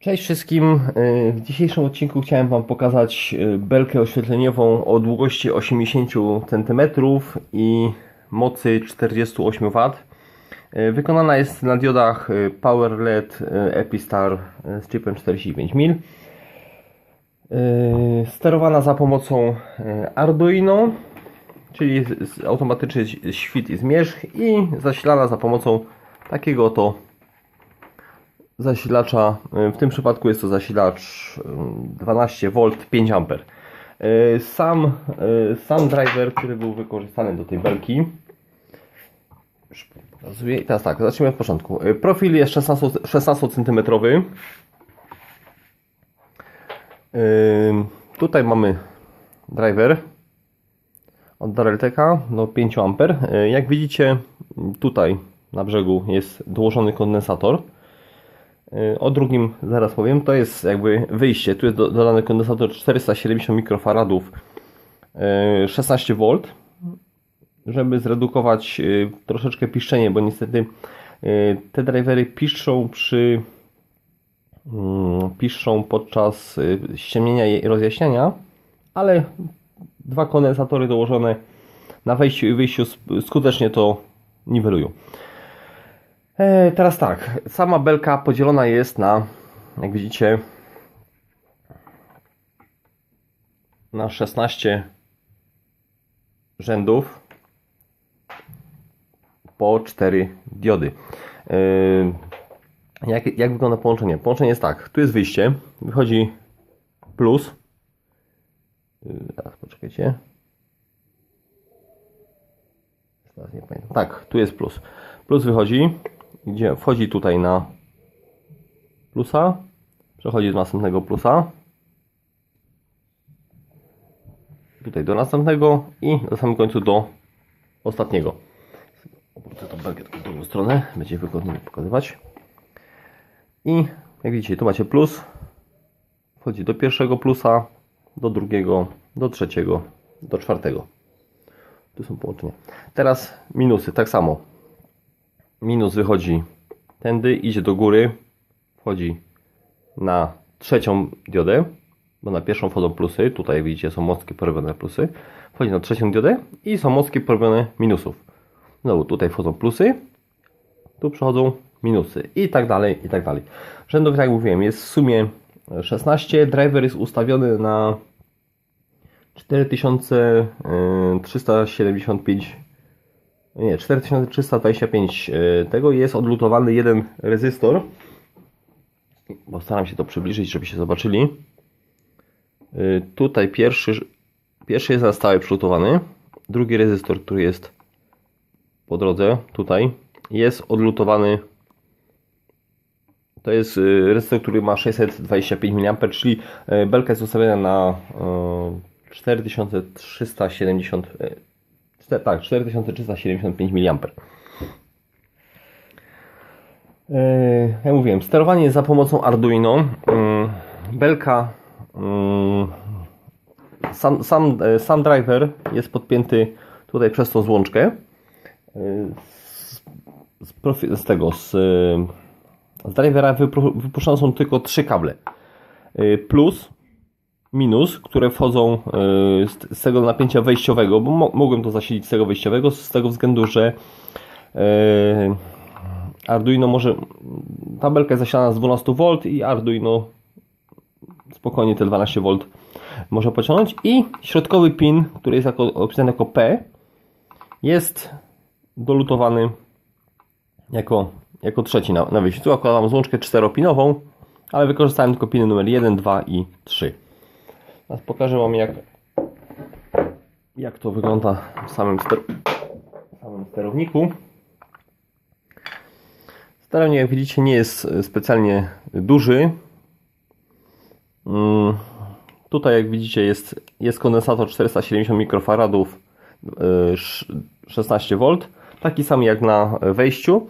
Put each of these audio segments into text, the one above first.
Cześć wszystkim. Y, W dzisiejszym odcinku chciałem Wam pokazać y, belkę oświetleniową o długości 80 cm i mocy 48 W. Y, Wykonana jest na diodach Power LED Epistar z chipem 45 mm. Y, Sterowana za pomocą Arduino, czyli automatyczny świt i zmierzch i zasilana za pomocą takiego oto zasilacza, y, w tym przypadku jest to zasilacz y, 12V 5 A. Y, Sam, y, sam driver, który był wykorzystany do tej belki. I teraz tak, zacznijmy od początku. Y, Profil jest 16, 16 cm. Tutaj mamy driver od Darelteka do 5 A. Y, Jak widzicie, tutaj na brzegu jest dołożony kondensator. Y, O drugim zaraz powiem. To jest jakby wyjście. Tu jest do- dodany kondensator 470 mikrofaradów, y, 16 V, żeby zredukować y, troszeczkę piszczenie, bo niestety y, te drivery piszczą przy mm, piszczą podczas y, ściemnienia i rozjaśniania, ale dwa kondensatory dołożone na wejściu i wyjściu sk- skutecznie to niwelują. E, teraz tak, sama belka podzielona jest na, jak widzicie, na 16 rzędów po 4 diody. E, jak, jak wygląda połączenie? Połączenie jest tak, tu jest wyjście, wychodzi plus. Teraz poczekajcie. Teraz nie pamiętam. Tak, tu jest plus. Plus wychodzi, gdzie wchodzi tutaj na plusa, przechodzi do następnego plusa, tutaj do następnego i na samym końcu do ostatniego. Obrócę tą belkę w drugą stronę, będzie wygodniej pokazywać. I jak widzicie, tu macie plus, wchodzi do pierwszego plusa, do drugiego, do trzeciego, do czwartego. Tu są połączenia. Teraz minusy, tak samo minus wychodzi tędy, idzie do góry, wchodzi na trzecią diodę, bo na pierwszą wchodzą plusy, tutaj widzicie są mostki porobione plusy, wchodzi na trzecią diodę i są mostki porobione minusów. Znowu tutaj wchodzą plusy, tu przechodzą minusy i tak dalej, i tak dalej. Rzędów, jak mówiłem, jest w sumie 16, driver jest ustawiony na 4375 nie, 4325 y, tego jest odlutowany jeden rezystor. Postaram się to przybliżyć, żebyście zobaczyli. Y, tutaj pierwszy, pierwszy jest na stałe przylutowany. Drugi rezystor, który jest po drodze, tutaj, jest odlutowany. To jest y, rezystor, który ma 625 mA, czyli belka jest ustawiona na 4370 4, tak, 4375 mA. Jak mówiłem, sterowanie za pomocą Arduino. Mm, belka. Mm, sam, sam, sam e, driver jest podpięty tutaj przez tą złączkę. E, z, z, z tego, z, e, z drivera wypuszczone są tylko trzy kable. Plus minus, które wchodzą y, z, tego napięcia wejściowego, bo mo mogłem to zasilić z tego wejściowego, z tego względu, że y, Arduino może, ta belka jest zasilana z 12V i Arduino spokojnie te 12V może pociągnąć i środkowy pin, który jest jako, opisany jako P jest dolutowany jako, jako trzeci na, na wyjściu. Tu akurat mam złączkę czteropinową, ale wykorzystałem tylko piny numer 1, 2 i 3. Teraz pokażę Wam jak, jak to wygląda w samym, ster w samym sterowniku. Sterownik jak widzicie nie jest specjalnie duży. Mm, Tutaj jak widzicie jest, jest kondensator 470 mikrofaradów yy, sz- 16V. Taki sam jak na wejściu.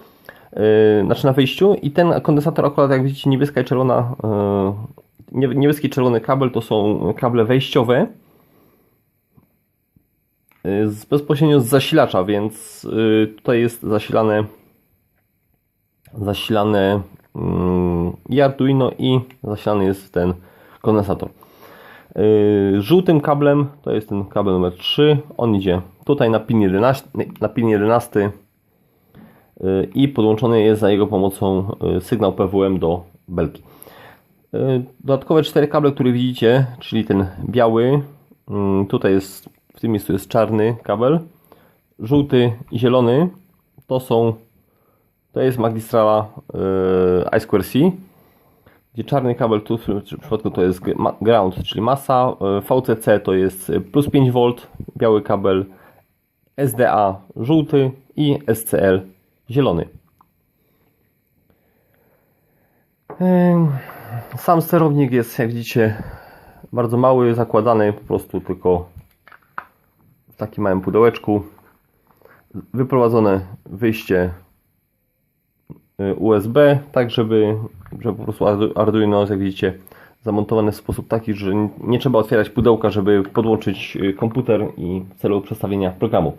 Yy, znaczy na wyjściu i ten kondensator akurat jak widzicie niebieska i czerwona nie- niebieski czerwony kabel to są kable wejściowe z, bezpośrednio z zasilacza, więc yy, tutaj jest zasilane zasilane mm, i Arduino i zasilany jest ten kondensator. Yy, Żółtym kablem to jest ten kabel numer 3. On idzie tutaj na pin 11, na pin 11 yy, i podłączony jest za jego pomocą sygnał PWM do belki. Yy, Dodatkowe cztery kable, które widzicie, czyli ten biały, yy, tutaj jest w tym miejscu jest czarny kabel, żółty i zielony to są to jest magistrala yy, I2C gdzie czarny kabel tu w tym przypadku to jest ground, czyli masa, y, VCC to jest plus 5V, biały kabel, SDA żółty i SCL zielony. Sam sterownik jest, jak widzicie, bardzo mały, zakładany po prostu tylko w takim małym pudełeczku. Wyprowadzone wyjście y, USB, tak żeby, żeby po prostu Ardu- Arduino, jak widzicie, zamontowane w sposób taki, że nie trzeba otwierać pudełka, żeby podłączyć y, komputer i w celu przestawienia programu.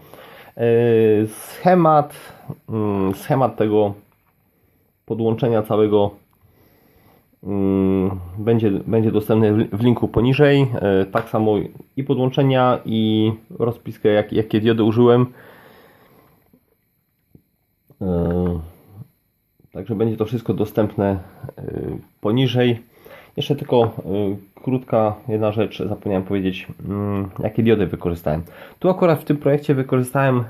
Y, Schemat, mm, schemat tego podłączenia całego będzie, będzie dostępny w- linku poniżej. E, Tak samo i podłączenia, i rozpiskę, jak, jakie diody użyłem. E, Także będzie to wszystko dostępne e, poniżej. Jeszcze tylko krótka jedna rzecz, zapomniałem powiedzieć, mm, jakie diody wykorzystałem. Tu akurat w tym projekcie wykorzystałem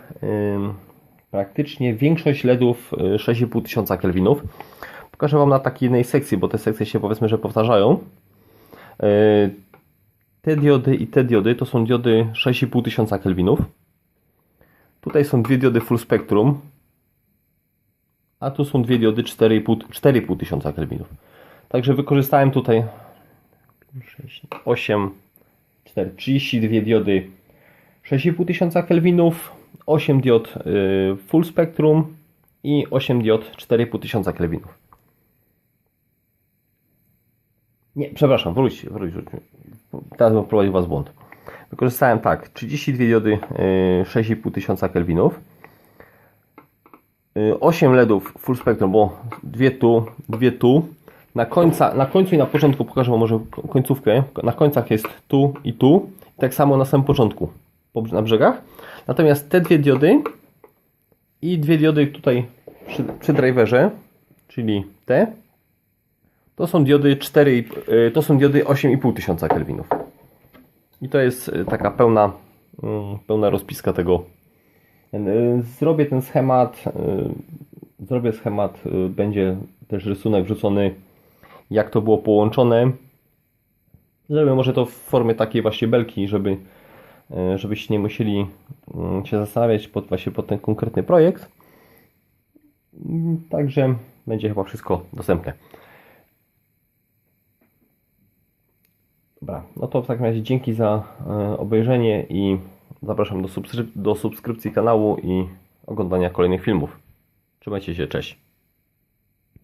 praktycznie większość LEDów y, 6500 kelwinów. Pokażę Wam na takiej jednej sekcji, bo te sekcje się powiedzmy, że powtarzają. Y, Te diody i te diody to są diody 6500 kelwinów. Tutaj są dwie diody full spectrum, a tu są dwie diody 4,5 4500 kelwinów. Także wykorzystałem tutaj 6, 8, 4, 32 diody 6500 kelwinów, 8 diod y, full spectrum i 8 diod 4500 kelwinów. Nie, przepraszam, wróćcie, wróć, wróć. Teraz bym wprowadził Was w błąd. Wykorzystałem tak, 32 diody y, 6500 kelwinów, y, 8 LEDów full spectrum, bo dwie tu, dwie tu. Na, końca, na końcu i na początku pokażę Wam może ko- końcówkę. Na końcach jest tu i tu. Tak samo na samym początku po- na brzegach. Natomiast te dwie diody i dwie diody tutaj przy, przy driverze, czyli te, to są diody 4, i- y, to są diody 8,5 tysiąca kelwinów. I to jest y, taka pełna, mm, pełna rozpiska tego. Y, Zrobię ten schemat, zrobię schemat, będzie też rysunek wrzucony, jak to było połączone. Zrobię może to w formie takiej właśnie belki, żeby, żebyście nie musieli mm, się zastanawiać pod, właśnie pod ten konkretny projekt. Mm, Także będzie chyba wszystko dostępne. Dobra, no to w takim razie dzięki za e, obejrzenie i zapraszam do, subskryp- do subskrypcji kanału i oglądania kolejnych filmów. Trzymajcie się, cześć.